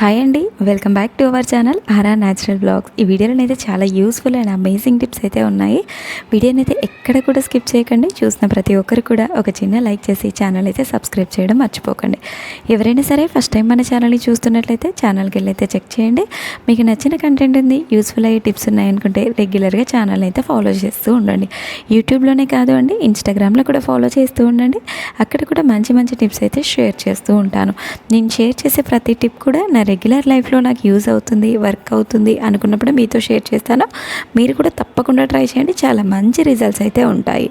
Hi అండి welcome back to our channel Aura natural blogs ఈ వీడియోలో అయితే చాలా యూస్ఫుల్ అండ్ అమేజింగ్ టిప్స్ అయితే ఉన్నాయి. వీడియోని అయితే ఎక్కడ కూడా స్కిప్ చేయకండి. చూసిన ప్రతి ఒక్కరు కూడా ఒక చిన్న లైక్ చేసి ఛానల్ అయితే సబ్స్క్రైబ్ చేయడం మర్చిపోకండి. ఎవరైనా సరే ఫస్ట్ టైం మన ఛానల్ని చూస్తున్నట్లయితే ఛానల్కి వెళ్ళి అయితే చెక్ చేయండి. మీకు నచ్చిన కంటెంట్ ఉంది యూస్ఫుల్ అయ్యే టిప్స్ ఉన్నాయనుకుంటే రెగ్యులర్గా ఛానల్ని అయితే ఫాలో చేస్తూ ఉండండి. యూట్యూబ్లోనే కాదు అండి ఇన్స్టాగ్రామ్లో కూడా ఫాలో చేస్తూ ఉండండి. అక్కడ కూడా మంచి మంచి టిప్స్ అయితే షేర్ చేస్తూ ఉంటాను. నేను షేర్ చేసే ప్రతి టిప్ కూడా నా రెగ్యులర్ లైఫ్లో నాకు యూజ్ అవుతుంది వర్క్ అవుతుంది అనుకున్నప్పుడు మీతో షేర్ చేస్తాను. మీరు కూడా తప్పకుండా ట్రై చేయండి. చాలా మంచి రిజల్ట్స్ అయితే ఉంటాయి.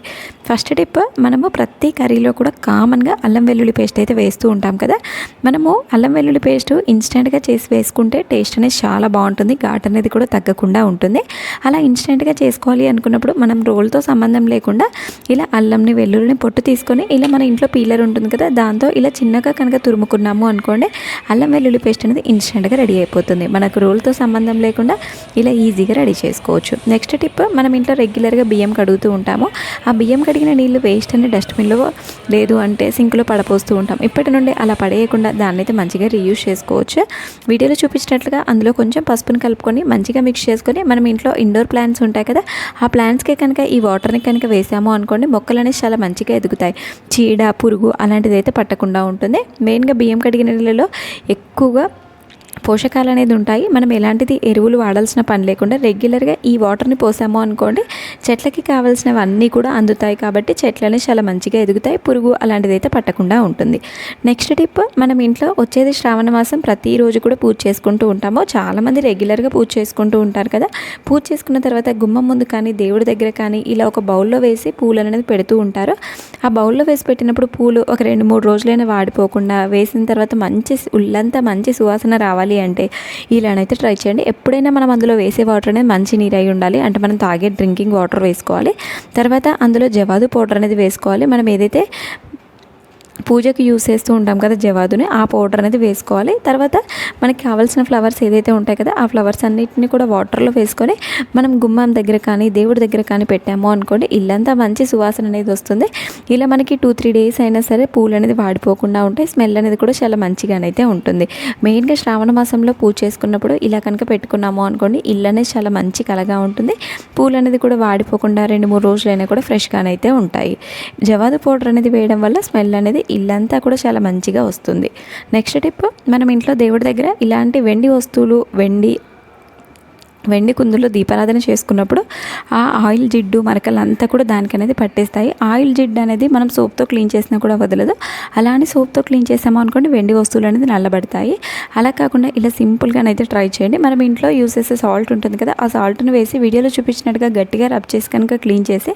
ఫస్ట్ టిప్ మనము ప్రతి కర్రీలో కూడా కామన్గా అల్లం వెల్లుల్లి పేస్ట్ అయితే వేస్తూ ఉంటాం కదా. మనము అల్లం వెల్లుల్లి పేస్ట్ ఇన్స్టెంట్గా చేసి వేసుకుంటే టేస్ట్ అనేది చాలా బాగుంటుంది ఘాట్ అనేది కూడా తగ్గకుండా ఉంటుంది. అలా ఇన్స్టెంట్గా చేసుకోవాలి అనుకున్నప్పుడు మనం రోల్తో సంబంధం లేకుండా ఇలా అల్లంని వెల్లుల్లిని పొట్టు తీసుకొని ఇలా మన ఇంట్లో పీలర్ ఉంటుంది కదా దాంతో ఇలా చిన్నగా కనుక తురుముకున్నాము అనుకోండి అల్లం వెల్లుల్లి పేస్ట్ అనేది ఇన్స్టెంట్గా రెడీ అయిపోతుంది. మనకు రోల్తో సంబంధం లేకుండా ఇలా ఈజీగా రెడీ చేసుకోవచ్చు. నెక్స్ట్ టిప్ మనం ఇంట్లో రెగ్యులర్గా బియ్యం కడుగుతూ ఉంటాం. ఉంటాము ఆ బియ్యం కడిగిన నీళ్ళు వేస్ట్ అని డస్ట్బిన్లో లేదు అంటే సింక్లో పడపోస్తూ ఉంటాం. ఇప్పటి నుండి అలా పడేయకుండా దాన్ని అయితే మంచిగా రీయూజ్ చేసుకోవచ్చు. వీడియోలో చూపించినట్లుగా అందులో కొంచెం పసుపుని కలుపుకొని మంచిగా మిక్స్ చేసుకొని మనం ఇంట్లో ఇండోర్ ప్లాంట్స్ ఉంటాయి కదా ఆ ప్లాంట్స్కి కనుక ఈ వాటర్ని కనుక వేసాము అనుకోండి మొక్కలు అనేవి చాలా మంచిగా ఎదుగుతాయి. చీడ పురుగు అలాంటిది అయితే పట్టకుండా ఉంటుంది. మెయిన్గా బియ్యం కడిగిన నీళ్ళలో ఎక్కువగా పోషకాలు అనేది ఉంటాయి. మనం ఎలాంటిది ఎరువులు వాడాల్సిన పని లేకుండా రెగ్యులర్గా ఈ వాటర్ని పోసాము అనుకోండి చెట్లకి కావాల్సినవన్నీ కూడా అందుతాయి కాబట్టి చెట్లని చాలా మంచిగా ఎదుగుతాయి. పురుగు అలాంటిది అయితే పట్టకుండా ఉంటుంది. నెక్స్ట్ టిప్ మనం ఇంట్లో వచ్చేది శ్రావణ మాసం ప్రతిరోజు కూడా పూజ చేసుకుంటూ ఉంటాము. చాలామంది రెగ్యులర్గా పూజ చేసుకుంటూ ఉంటారు కదా. పూజ చేసుకున్న తర్వాత గుమ్మం ముందు కానీ దేవుడి దగ్గర కానీ ఇలా ఒక బౌల్లో వేసి పూలు అనేది పెడుతూ ఉంటారు. ఆ బౌల్లో వేసి పెట్టినప్పుడు పూలు ఒక రెండు మూడు రోజులైనా వాడిపోకుండా వేసిన తర్వాత మంచి ఉల్లంతా మంచి సువాసన రావాలి అంటే ఇలానైతే ట్రై చేయండి. ఎప్పుడైనా మనం అందులో వేసే వాటర్ అనేది మంచి నీరు అయి ఉండాలి. అంటే మనం తాగే డ్రింకింగ్ వాటర్ వేసుకోవాలి. తర్వాత అందులో జవాదు పౌడర్ అనేది వేసుకోవాలి. మనం ఏదైతే పూజకి యూస్ చేస్తూ ఉంటాం కదా జవాదుని ఆ పౌడర్ అనేది వేసుకోవాలి. తర్వాత మనకి కావాల్సిన ఫ్లవర్స్ ఏదైతే ఉంటాయి కదా ఆ ఫ్లవర్స్ అన్నిటిని కూడా వాటర్లో వేసుకొని మనం గుమ్మం దగ్గర కానీ దేవుడి దగ్గర కానీ పెట్టాము అనుకోండి ఇల్లంతా మంచి సువాసన అనేది వస్తుంది. ఇలా మనకి టూ త్రీ డేస్ అయినా సరే పూలు అనేది వాడిపోకుండా ఉంటాయి. స్మెల్ అనేది కూడా చాలా మంచిగానైతే ఉంటుంది. మెయిన్గా శ్రావణ మాసంలో పూజ చేసుకున్నప్పుడు ఇలా కనుక పెట్టుకున్నాము అనుకోండి ఇల్లు అనేది చాలా మంచి కలగా ఉంటుంది. పూలు అనేది కూడా వాడిపోకుండా రెండు మూడు రోజులైనా కూడా ఫ్రెష్గానైతే ఉంటాయి. జవాదు పౌడర్ అనేది వేయడం వల్ల స్మెల్ అనేది ఇల్లంతా కూడా చాలా మంచిగా వస్తుంది. నెక్స్ట్ టిప్ మనం ఇంట్లో దేవుడి దగ్గర ఇలాంటి వెండి వస్తువులు వెండి వెండి కుందులో దీపారాధన చేసుకున్నప్పుడు ఆ ఆయిల్ జిడ్డు మరకలు అంతా కూడా దానికి అనేది పట్టేస్తాయి. ఆయిల్ జిడ్డు అనేది మనం సోప్తో క్లీన్ చేసినా కూడా వదలదు. అలా అని సోప్తో క్లీన్ చేసాము అనుకోండి వెండి వస్తువులు అనేది నల్లబడతాయి. అలా కాకుండా ఇలా సింపుల్గానైతే ట్రై చేయండి. మనం ఇంట్లో యూస్ చేసే సాల్ట్ ఉంటుంది కదా ఆ సాల్ట్ను వేసి వీడియోలో చూపించినట్టుగా గట్టిగా రబ్ చేసి కనుక క్లీన్ చేసి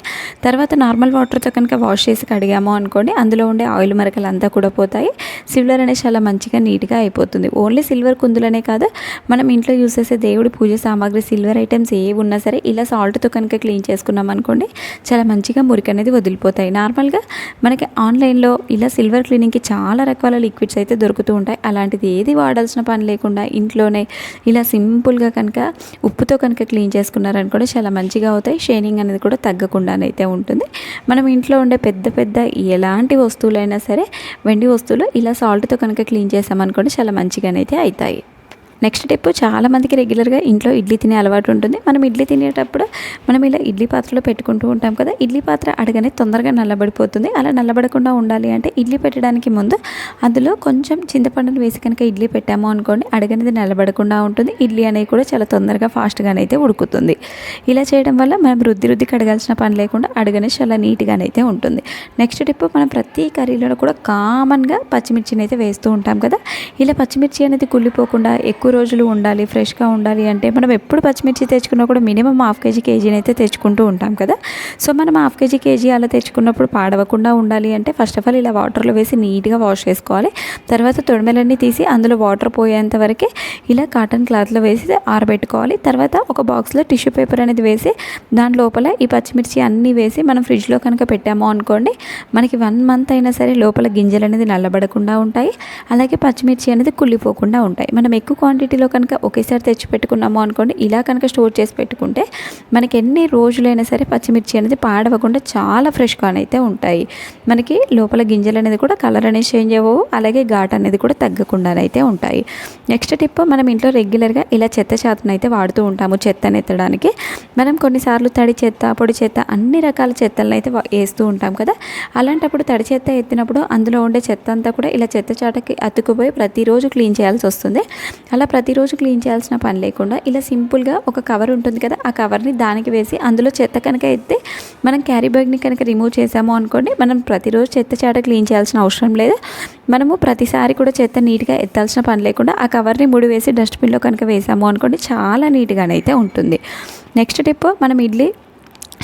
తర్వాత నార్మల్ వాటర్తో కనుక వాష్ చేసి కడిగాము అనుకోండి అందులో ఉండే ఆయిల్ మరకలు అంతా కూడా పోతాయి. సిల్వర్ అనేది చాలా మంచిగా నీట్గా అయిపోతుంది. ఓన్లీ సిల్వర్ కుందులనే కాదు మనం ఇంట్లో యూస్ చేసే దేవుడి పూజ సామాగ్రి సిల్వర్ ఐటమ్స్ ఏవి ఉన్నా సరే ఇలా సాల్ట్తో కనుక క్లీన్ చేసుకున్నాం అనుకోండి చాలా మంచిగా మురికి అనేది వదిలిపోతాయి. నార్మల్గా మనకి ఆన్లైన్లో ఇలా సిల్వర్ క్లీనింగ్కి చాలా రకాల లిక్విడ్స్ అయితే దొరుకుతూ ఉంటాయి. అలాంటిది ఏది వాడాల్సిన పని లేకుండా ఇంట్లోనే ఇలా సింపుల్గా కనుక ఉప్పుతో కనుక క్లీన్ చేసుకున్నారనుకోండి చాలా మంచిగా అవుతాయి. షైనింగ్ అనేది కూడా తగ్గకుండానైతే ఉంటుంది. మనం ఇంట్లో ఉండే పెద్ద పెద్ద ఎలాంటి వస్తువులైనా సరే వెండి వస్తువులు ఇలా సాల్ట్తో కనుక క్లీన్ చేసామనుకోండి చాలా మంచిగానైతే అవుతాయి. నెక్స్ట్ టిప్ చాలా మందికి రెగ్యులర్గా ఇంట్లో ఇడ్లీ తినే అలవాటు ఉంటుంది. మనం ఇడ్లీ తినేటప్పుడు మనం ఇలా ఇడ్లీ పాత్రలో పెట్టుకుంటూ ఉంటాం కదా ఇడ్లీ పాత్ర అడగనే తొందరగా నల్లబడిపోతుంది. అలా నల్లబడకుండా ఉండాలి అంటే ఇడ్లీ పెట్టడానికి ముందు అందులో కొంచెం చింతపండును వేసి కనుక ఇడ్లీ పెట్టాము అనుకోండి అడగనేది నల్లబడకుండా ఉంటుంది. ఇడ్లీ అనేది కూడా చాలా తొందరగా ఫాస్ట్గానైతే ఉడుకుతుంది. ఇలా చేయడం వల్ల మనం రుద్ది రుద్ది కడగాల్సిన పని లేకుండా అడగనే చాలా నీట్గానైతే ఉంటుంది. నెక్స్ట్ టిప్ మనం ప్రతి కర్రీలో కూడా కామన్గా పచ్చిమిర్చిని అయితే వేస్తూ ఉంటాం కదా ఇలా పచ్చిమిర్చి అనేది కుళ్ళిపోకుండా ఎక్కువ రోజులు ఉండాలి ఫ్రెష్గా ఉండాలి అంటే మనం ఎప్పుడు పచ్చిమిర్చి తెచ్చుకున్నా కూడా మినిమం హాఫ్ కేజీ కేజీని అయితే తెచ్చుకుంటూ ఉంటాం కదా. సో మనం హాఫ్ కేజీ కేజీ అలా తెచ్చుకున్నప్పుడు పాడవకుండా ఉండాలి అంటే ఫస్ట్ ఆఫ్ ఆల్ ఇలా వాటర్లో వేసి నీట్గా వాష్ చేసుకోవాలి. తర్వాత తొడిమెలన్నీ తీసి అందులో వాటర్ పోయేంత వరకే ఇలా కాటన్ క్లాత్లో వేసి ఆరబెట్టుకోవాలి. తర్వాత ఒక బాక్స్లో టిష్యూ పేపర్ అనేది వేసి దాని లోపల ఈ పచ్చిమిర్చి అన్నీ వేసి మనం ఫ్రిడ్జ్లో కనుక పెట్టాము అనుకోండి మనకి వన్ మంత్ అయినా సరే లోపల గింజలు అనేది నల్లబడకుండా ఉంటాయి. అలాగే పచ్చిమిర్చి అనేది కుళ్ళిపోకుండా ఉంటాయి. మనం ఎక్కువ క్వాంటిటీ క్వాంటిటీలో కనుక ఒకేసారి తెచ్చి పెట్టుకున్నాము అనుకోండి ఇలా కనుక స్టోర్ చేసి పెట్టుకుంటే మనకి ఎన్ని రోజులైనా సరే పచ్చిమిర్చి అనేది పాడవకుండా చాలా ఫ్రెష్గా అయితే ఉంటాయి. మనకి లోపల గింజలు అనేది కూడా కలర్ అనేది చేంజ్ అవ్వవు అలాగే ఘాట్ అనేది కూడా తగ్గకుండానైతే ఉంటాయి. నెక్స్ట్ టిప్ మనం ఇంట్లో రెగ్యులర్గా ఇలా చెత్త చేతను అయితే వాడుతూ ఉంటాము చెత్తను ఎత్తడానికి మనం కొన్నిసార్లు తడి చెత్త పొడి చెత్త అన్ని రకాల చెత్తలను అయితే వేస్తూ ఉంటాం కదా. అలాంటప్పుడు తడి చెత్త ఎత్తినప్పుడు అందులో ఉండే చెత్త అంతా కూడా ఇలా చెత్త చాటకి అతుకుపోయి ప్రతిరోజు క్లీన్ చేయాల్సి వస్తుంది. అలా ప్రతిరోజు క్లీన్ చేయాల్సిన పని లేకుండా ఇలా సింపుల్గా ఒక కవర్ ఉంటుంది కదా ఆ కవర్ని దానికి వేసి అందులో చెత్త కనుక ఎత్తి మనం క్యారీ బ్యాగ్ని కనుక రిమూవ్ చేసాము అనుకోండి మనం ప్రతిరోజు చెత్త చాట క్లీన్ చేయాల్సిన అవసరం లేదు. మనము ప్రతిసారి కూడా చెత్త నీట్గా ఎత్తాల్సిన పని లేకుండా ఆ కవర్ని ముడి వేసి డస్ట్బిన్లో కనుక వేసాము అనుకోండి చాలా నీట్గానైతే ఉంటుంది. నెక్స్ట్ టిప్ మనం ఇడ్లీ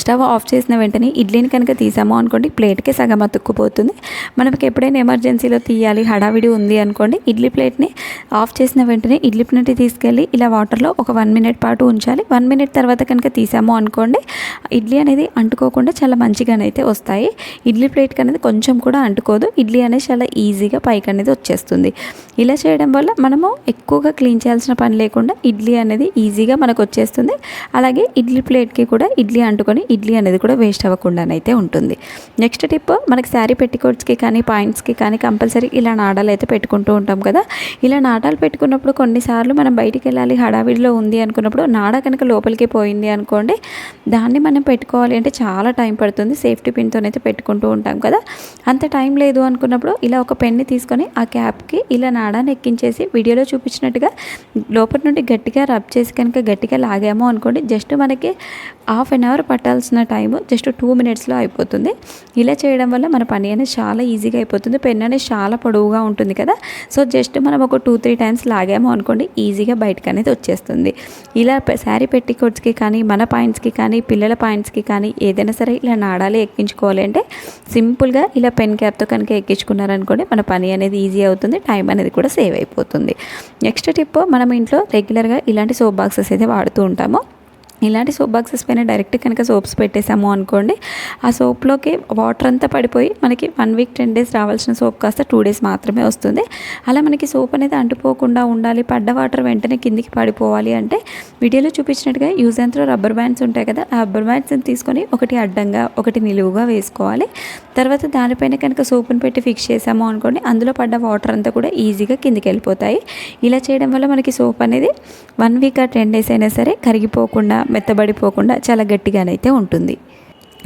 స్టవ్ ఆఫ్ చేసిన వెంటనే ఇడ్లీని కనుక తీసాము అనుకోండి ప్లేట్కే సగం అతుక్కుపోతుంది. మనకి ఎప్పుడైనా ఎమర్జెన్సీలో తీయాలి హడావిడి ఉంది అనుకోండి ఇడ్లీ ప్లేట్ని ఆఫ్ చేసిన వెంటనే ఇడ్లీ ప్లేట్ తీసుకెళ్ళి ఇలా వాటర్లో ఒక వన్ మినిట్ పాటు ఉంచాలి. వన్ మినిట్ తర్వాత కనుక తీసాము అనుకోండి ఇడ్లీ అనేది అంటుకోకుండా చాలా మంచిగానైతే వస్తాయి. ఇడ్లీ ప్లేట్కి అనేది కొంచెం కూడా అంటుకోదు. ఇడ్లీ అనేది చాలా ఈజీగా పైకి అనేది వచ్చేస్తుంది. ఇలా చేయడం వల్ల మనము ఎక్కువగా క్లీన్ చేయాల్సిన పని లేకుండా ఇడ్లీ అనేది ఈజీగా మనకు వచ్చేస్తుంది. అలాగే ఇడ్లీ ప్లేట్కి కూడా ఇడ్లీ అంటుకొని ఇడ్లీ అనేది కూడా వేస్ట్ అవ్వకుండానైతే ఉంటుంది. నెక్స్ట్ టిప్ మనకి శారీ పెట్టికోట్స్కి కానీ పాయింట్స్కి కానీ కంపల్సరీ ఇలా నాడాలు అయితే పెట్టుకుంటూ ఉంటాం కదా. ఇలా నాడాలు పెట్టుకున్నప్పుడు కొన్నిసార్లు మనం బయటికి వెళ్ళాలి హడావిడిలో ఉంది అనుకున్నప్పుడు నాడ కనుక లోపలికి పోయింది అనుకోండి దాన్ని మనం పెట్టుకోవాలి అంటే చాలా టైం పడుతుంది. సేఫ్టీ పిన్తోనైతే పెట్టుకుంటూ ఉంటాం కదా. అంత టైం లేదు అనుకున్నప్పుడు ఇలా ఒక పెన్ని తీసుకొని ఆ క్యాప్కి ఇలా నాడాన్ని ఎక్కించేసి వీడియోలో చూపించినట్టుగా లోపల నుండి గట్టిగా రబ్ చేసి కనుక గట్టిగా లాగాము అనుకోండి జస్ట్ మనకి హాఫ్ అన్ అవర్ పట్టాల్సిన టైం జస్ట్ టూ మినిట్స్లో అయిపోతుంది. ఇలా చేయడం వల్ల మన పని అనేది చాలా ఈజీగా అయిపోతుంది. పెన్ అనేది చాలా పొడవుగా ఉంటుంది కదా. సో జస్ట్ మనం ఒక టూ త్రీ టైమ్స్ లాగాము అనుకోండి ఈజీగా బయటకు అనేది వచ్చేస్తుంది. ఇలా శారీ పెట్టికోట్స్కి కానీ మన పాయింట్స్కి కానీ పిల్లల పాయింట్స్కి కానీ ఏదైనా సరే ఇలా నాడాలి ఎక్కించుకోవాలి అంటే సింపుల్గా ఇలా పెన్ క్యాప్తో కనుక ఎక్కించుకున్నారనుకోండి మన పని అనేది ఈజీ అవుతుంది టైం అనేది కూడా సేవ్ అయిపోతుంది. నెక్స్ట్ టిప్ మనం ఇంట్లో రెగ్యులర్గా ఇలాంటి సోప్ బాక్సెస్ అయితే వాడుతూ ఉంటాము. ఇలాంటి సోప్ బాక్సెస్ పైన డైరెక్ట్ కనుక సోప్స్ పెట్టేసాము అనుకోండి ఆ సోప్లోకి వాటర్ అంతా పడిపోయి మనకి వన్ వీక్ టెన్ డేస్ రావాల్సిన సోప్ కాస్త టూ డేస్ మాత్రమే వస్తుంది. అలా మనకి సోప్ అనేది అంటుపోకుండా ఉండాలి పడ్డ వాటర్ వెంటనే కిందికి పడిపోవాలి అంటే వీడియోలో చూపించినట్టుగా యూజ్ అండ్ రబ్బర్ బ్యాండ్స్ ఉంటాయి కదా ఆ రబ్బర్ బ్యాండ్స్ని తీసుకొని ఒకటి అడ్డంగా ఒకటి నిలువుగా వేసుకోవాలి. తర్వాత దానిపైన కనుక సోప్ని పెట్టి ఫిక్స్ చేసాము అనుకోండి అందులో పడ్డ వాటర్ అంతా కూడా ఈజీగా కిందికి వెళ్ళిపోతాయి. ఇలా చేయడం వల్ల మనకి సోప్ అనేది వన్ వీక్ ఆ టెన్ డేస్ అయినా సరే కరిగిపోకుండా మెత్తబడిపోకుండా చాలా గట్టిగానైతే ఉంటుంది.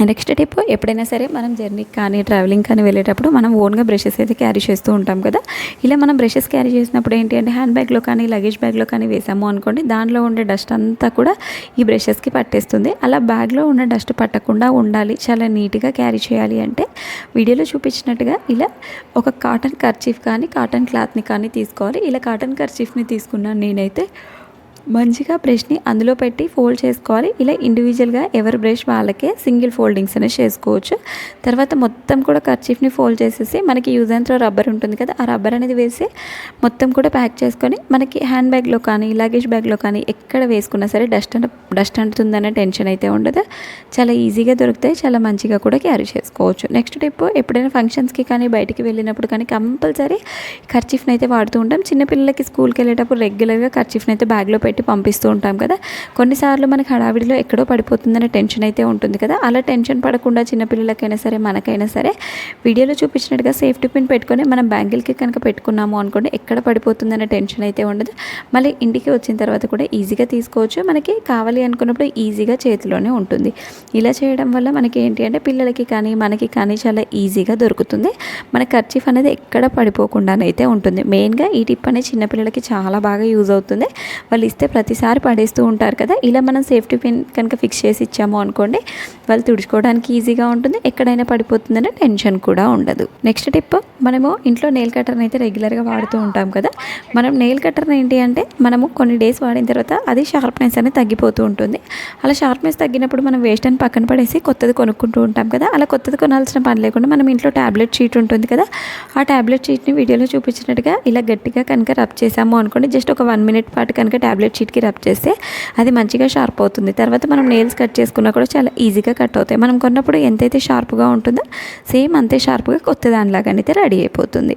నెక్స్ట్ టిప్ ఎప్పుడైనా సరే మనం జర్నీకి కానీ ట్రావెలింగ్ కానీ వెళ్ళేటప్పుడు మనం ఓన్గా బ్రషెస్ అయితే క్యారీ చేస్తూ ఉంటాం కదా. ఇలా మనం బ్రషెస్ క్యారీ చేసినప్పుడు ఏంటి అంటే హ్యాండ్ బ్యాగ్లో కానీ లగేజ్ బ్యాగ్లో కానీ వేసాము అనుకోండి దానిలో ఉండే డస్ట్ అంతా కూడా ఈ బ్రషెస్కి పట్టేస్తుంది. అలా బ్యాగ్లో ఉన్న డస్ట్ పట్టకుండా ఉండాలి చాలా నీట్గా క్యారీ చేయాలి అంటే వీడియోలో చూపించినట్టుగా ఇలా ఒక కాటన్ కర్చీఫ్ కానీ కాటన్ క్లాత్ని కానీ తీసుకోవాలి. ఇలా కాటన్ కర్చీఫ్ని తీసుకున్నాను నేనైతే మంచిగా బ్రష్ని అందులో పెట్టి ఫోల్డ్ చేసుకోవాలి. ఇలా ఇండివిజువల్గా ఎవరి బ్రష్ వాళ్ళకే సింగిల్ ఫోల్డింగ్స్ అనేది చేసుకోవచ్చు. తర్వాత మొత్తం కూడా కర్చీఫ్ని ఫోల్డ్ చేసేసి మనకి యూజ్ అండ్ త్రో రబ్బర్ ఉంటుంది కదా ఆ రబ్బర్ అనేది వేసి మొత్తం కూడా ప్యాక్ చేసుకొని మనకి హ్యాండ్ బ్యాగ్లో కానీ లగేజ్ బ్యాగ్లో కానీ ఎక్కడ వేసుకున్నా సరే డస్ట్ అంట డస్ట్ అంటుతుందనే టెన్షన్ అయితే ఉండదు. చాలా ఈజీగా దొరుకుతాయి చాలా మంచిగా కూడా క్యారీ చేసుకోవచ్చు. నెక్స్ట్ టిప్ ఎప్పుడైనా ఫంక్షన్స్కి కానీ బయటికి వెళ్ళినప్పుడు కానీ కంపల్సరీ ఖర్చీఫ్ని అయితే వాడుతూ ఉంటాం. చిన్నపిల్లలకి స్కూల్కి వెళ్ళేటప్పుడు రెగ్యులర్గా ఖర్చీఫ్ని అయితే బ్యాగ్లో పెట్టి పంపిస్తూ ఉంటాం కదా. కొన్నిసార్లు మనకి హడావిడిలో ఎక్కడో పడిపోతుందనే టెన్షన్ అయితే ఉంటుంది కదా. అలా టెన్షన్ పడకుండా చిన్నపిల్లలకైనా సరే మనకైనా సరే వీడియోలో చూపించినట్టుగా సేఫ్టీ పిన్ పెట్టుకొని మనం బ్యాంగిల్కి కనుక పెట్టుకున్నాము అనుకోండి ఎక్కడ పడిపోతుందనే టెన్షన్ అయితే ఉండదు. మళ్ళీ ఇంటికి వచ్చిన తర్వాత కూడా ఈజీగా తీసుకోవచ్చు. మనకి కావాలి అనుకున్నప్పుడు ఈజీగా చేతిలోనే ఉంటుంది. ఇలా చేయడం వల్ల మనకి ఏంటి అంటే పిల్లలకి కానీ మనకి కానీ చాలా ఈజీగా దొరుకుతుంది. మన ఖర్చీఫ్ అనేది ఎక్కడ పడిపోకుండానైతే ఉంటుంది. మెయిన్గా ఈ టిప్ అనేది చిన్నపిల్లలకి చాలా బాగా యూజ్ అవుతుంది. వాళ్ళు ఇస్తే ప్రతిసారి పడేస్తూ ఉంటారు కదా ఇలా మనం సేఫ్టీ పిన్ కనుక ఫిక్స్ చేసి ఇచ్చాము అనుకోండి వాళ్ళు తుడుచుకోవడానికి ఈజీగా ఉంటుంది ఎక్కడైనా పడిపోతుందనే టెన్షన్ కూడా ఉండదు. నెక్స్ట్ టిప్ మనము ఇంట్లో నెయిల్ కట్టర్ని అయితే రెగ్యులర్గా వాడుతూ ఉంటాం కదా మనం నెయిల్ కట్టర్ని ఏంటి అంటే మనము కొన్ని డేస్ వాడిన తర్వాత అది షార్ప్నెస్ అనేది తగ్గిపోతూ ఉంటుంది. అలా షార్ప్నెస్ తగ్గినప్పుడు మనం వేస్ట్ అని పక్కన పడేసి కొత్తది కొనుక్కుంటూ ఉంటాం కదా అలా కొత్తది కొనాల్సిన పని లేకుండా మనం ఇంట్లో ట్యాబ్లెట్ షీట్ ఉంటుంది కదా ఆ ట్యాబ్లెట్ షీట్ని వీడియోలో చూపించినట్టుగా ఇలా గట్టిగా కనుక రబ్ చేసాము అనుకోండి జస్ట్ ఒక వన్ మినిట్ పాటు కనుక ట్యాబ్లెట్ బెడ్షీట్కి రబ్ చేస్తే అది మంచిగా షార్ప్ అవుతుంది. తర్వాత మనం నెయిల్స్ కట్ చేసుకున్నా కూడా చాలా ఈజీగా కట్ అవుతాయి. మనం కొన్నప్పుడు ఎంతైతే షార్ప్గా ఉంటుందో సేమ్ అంతే షార్ప్గా కొత్త దానిలాగానైతే రెడీ అయిపోతుంది.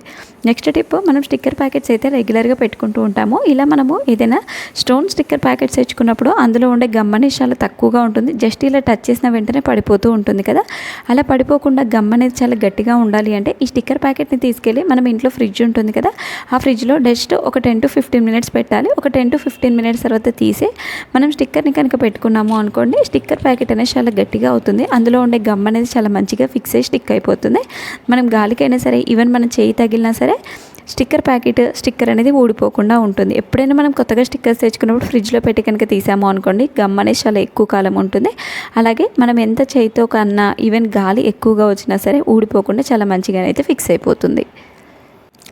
నెక్స్ట్ టిప్ మనం స్టిక్కర్ ప్యాకెట్స్ అయితే రెగ్యులర్గా పెట్టుకుంటూ ఉంటాము. ఇలా మనము ఏదైనా స్టోన్ స్టిక్కర్ ప్యాకెట్స్ తెచ్చుకున్నప్పుడు అందులో ఉండే గమ్ అనేది చాలా తక్కువగా ఉంటుంది. జస్ట్ ఇలా టచ్ చేసిన వెంటనే పడిపోతూ ఉంటుంది కదా. అలా పడిపోకుండా గమ్ అనేది చాలా గట్టిగా ఉండాలి అంటే ఈ స్టిక్కర్ ప్యాకెట్ని తీసుకెళ్ళి మనం ఇంట్లో ఫ్రిడ్జ్ ఉంటుంది కదా. ఆ ఫ్రిడ్జ్లో జస్ట్ ఒక టెన్ టు ఫిఫ్టీన్ మినిట్స్ పెట్టాలి. ఒక టెన్ టు ఫిఫ్టీన్ మినిట్స్ తర్వాత తీసి మనం స్టిక్కర్ని కనుక పెట్టుకున్నాము అనుకోండి స్టిక్కర్ ప్యాకెట్ అనేది చాలా గట్టిగా అవుతుంది. అందులో ఉండే గమ్ అనేది చాలా మంచిగా ఫిక్స్ అయ్యి స్టిక్ అయిపోతుంది. మనం గాలికైనా సరే ఈవెన్ మనం చేయి తగిలినా సరే స్టిక్కర్ ప్యాకెట్ స్టిక్కర్ అనేది ఊడిపోకుండా ఉంటుంది. ఎప్పుడైనా మనం కొత్తగా స్టిక్కర్స్ తెచ్చుకున్నప్పుడు ఫ్రిడ్జ్లో పెట్టి కనుక తీసాము అనుకోండి గమ్ అనేది చాలా ఎక్కువ కాలం ఉంటుంది. అలాగే మనం ఎంత చేయితో కన్నా ఈవెన్ గాలి ఎక్కువగా వచ్చినా సరే ఊడిపోకుండా చాలా మంచిగానైతే ఫిక్స్ అయిపోతుంది.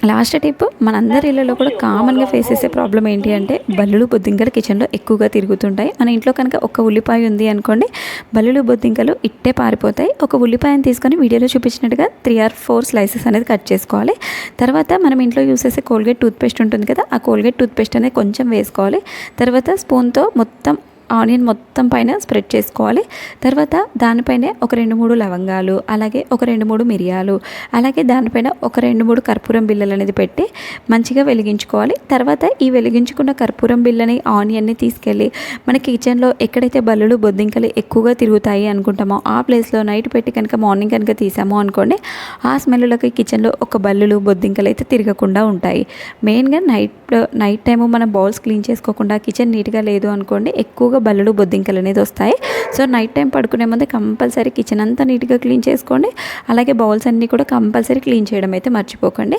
లాస్ట్ టిప్ మనందరి ఇళ్ళలో కూడా కామన్గా ఫేస్ చేసే ప్రాబ్లం ఏంటి అంటే బల్లులు బొద్దింకలు కిచెన్లో ఎక్కువగా తిరుగుతుంటాయి. మన ఇంట్లో కనుక ఒక ఉల్లిపాయ ఉంది అనుకోండి బల్లులు బొద్దింకలు ఇట్టే పారిపోతాయి. ఒక ఉల్లిపాయను తీసుకొని వీడియోలో చూపించినట్టుగా త్రీ ఆర్ ఫోర్ స్లైసెస్ అనేది కట్ చేసుకోవాలి. తర్వాత మనం ఇంట్లో యూస్ చేసే కోల్గేట్ టూత్పేస్ట్ ఉంటుంది కదా ఆ కోల్గేట్ టూత్పేస్ట్ అనేది కొంచెం వేసుకోవాలి. తర్వాత స్పూన్తో మొత్తం ఆనియన్ మొత్తం పైన స్ప్రెడ్ చేసుకోవాలి. తర్వాత దానిపైనే ఒక రెండు మూడు లవంగాలు అలాగే ఒక రెండు మూడు మిరియాలు అలాగే దానిపైన ఒక రెండు మూడు కర్పూరం బిళ్ళలు అనేది పెట్టి మంచిగా వెలిగించుకోవాలి. తర్వాత ఈ వెలిగించుకున్న కర్పూరం బిళ్ళని ఆనియన్ని తీసుకెళ్ళి మన కిచెన్లో ఎక్కడైతే బల్లులు బొద్దింకలు ఎక్కువగా తిరుగుతాయి అనుకుంటామో ఆ ప్లేస్లో నైట్ పెట్టి కనుక మార్నింగ్ కనుక తీసాము అనుకోండి ఆ స్మెల్లోకి కిచెన్లో ఒక బల్లులు బొద్దింకలు అయితే తిరగకుండా ఉంటాయి. మెయిన్గా నైట్ నైట్ టైము మనం బౌల్స్ క్లీన్ చేసుకోకుండా కిచెన్ నీట్గా లేదు అనుకోండి ఎక్కువగా బల్లులు బొద్దింకలు అనేది వస్తాయి. సో నైట్ టైం పడుకునే ముందు కంపల్సరీ కిచెన్ అంతా నీట్గా క్లీన్ చేసుకోండి. అలాగే బౌల్స్ అన్నీ కూడా కంపల్సరీ క్లీన్ చేయడం అయితే మర్చిపోకండి.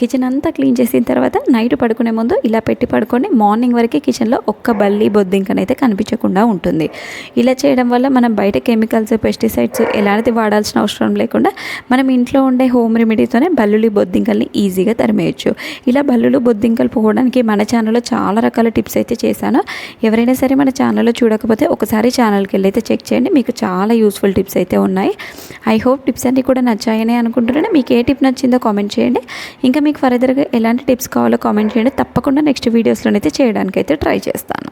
కిచెన్ అంతా క్లీన్ చేసిన తర్వాత నైట్ పడుకునే ముందు ఇలా పెట్టి పడుకోండి. మార్నింగ్ వరకు కిచెన్లో ఒక్క బల్లి బొద్దింకనైతే కనిపించకుండా ఉంటుంది. ఇలా చేయడం వల్ల మనం బయట కెమికల్స్ పెస్టిసైడ్స్ ఎలాంటిది వాడాల్సిన అవసరం లేకుండా మనం ఇంట్లో ఉండే హోమ్ రెమెడీతోనే బల్లులు బొద్దింకల్ని ఈజీగా తరిమేయచ్చు. ఇలా బల్లులు బొద్దింకలు పోవడానికి మన ఛానల్లో చాలా రకాల టిప్స్ అయితే చేశాను. ఎవరైనా సరే మన ఛానల్లో చూడకపోతే ఒకసారి ఛానల్కి వెళ్ళి అయితే చెక్ చేయండి. మీకు చాలా యూస్ఫుల్ టిప్స్ అయితే ఉన్నాయి. ఐ హోప్ టిప్స్ అన్నీ కూడా నచ్చాయని అనుకుంటున్నాను. మీకు ఏ టిప్ నచ్చిందో కామెంట్ చేయండి. ఇంకా మీకు ఫర్దర్గా ఎలాంటి టిప్స్ కావాలో కామెంట్ చేయండి. తప్పకుండా నెక్స్ట్ వీడియోస్లోనైతే చేయడానికైతే ట్రై చేస్తాను.